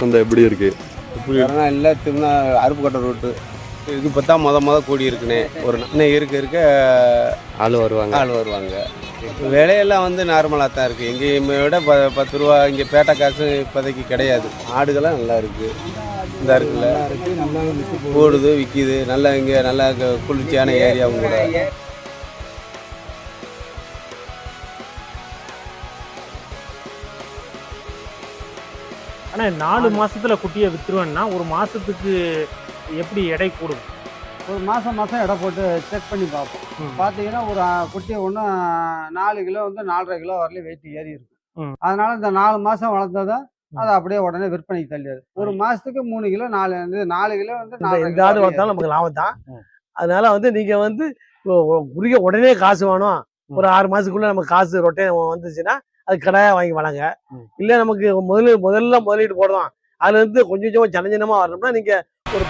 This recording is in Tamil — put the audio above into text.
சந்தை எப்படி இருக்கு? கொரோனா இல்லை திரும்ப அருப்புக்கோட்டை ரோட்டு இது இப்போ தான் மொத மொத கூடி இருக்குண்ணே ஒரு நா- இன்னும் இருக்க இருக்க ஆள் வருவாங்க. ஆள் வருவாங்க. விலையெல்லாம் வந்து நார்மலாக தான் இருக்குது எங்கேயுமே விட ப பத்து ரூபா இங்கே பேட்டை காசு இப்போதைக்கு கிடையாது. ஆடுகள்லாம் நல்லா இருக்குது இந்த இருக்குல்ல. ஓடுது விற்கிது நல்லா இங்கே நல்லா குளிர்ச்சியான ஏரியாவும் கூட. ஆனா நாலு மாசத்துல குட்டியை வித்துருவேன்னா ஒரு மாசத்துக்கு எப்படி எடை கூடும்? ஒரு மாதம் மாதம் எடை போட்டு செக் பண்ணி பார்ப்போம். பார்த்தீங்கன்னா ஒரு ஆ, குட்டி ஒன்று நாலு கிலோ வந்து நாலரை கிலோ வரலையும் வெயிட் ஏறி இருக்கும். அதனால இந்த நாலு மாதம் வளர்த்ததை அதை அப்படியே உடனே விற்பனைக்கு தள்ளியாது ஒரு மாசத்துக்கு மூணு கிலோ நாலு வந்து நாலு கிலோ வந்து இந்த எந்த ஆடு வளர்த்தாலும் நமக்கு லாபம் தான். அதனால வந்து நீங்க வந்து உரிய உடனே காசு வேணும். ஒரு ஆறு மாசத்துக்குள்ள நமக்கு காசு ரொட்டே வந்துச்சுன்னா அது கடாயா வாங்கி வளங்க. இல்ல நமக்கு முதல்ல முதல்ல முதலீடு போடுறோம் அதுல இருந்து கொஞ்சம் கொஞ்சமா ஜன ஜனமா வரணும்னா நீங்க ஒரு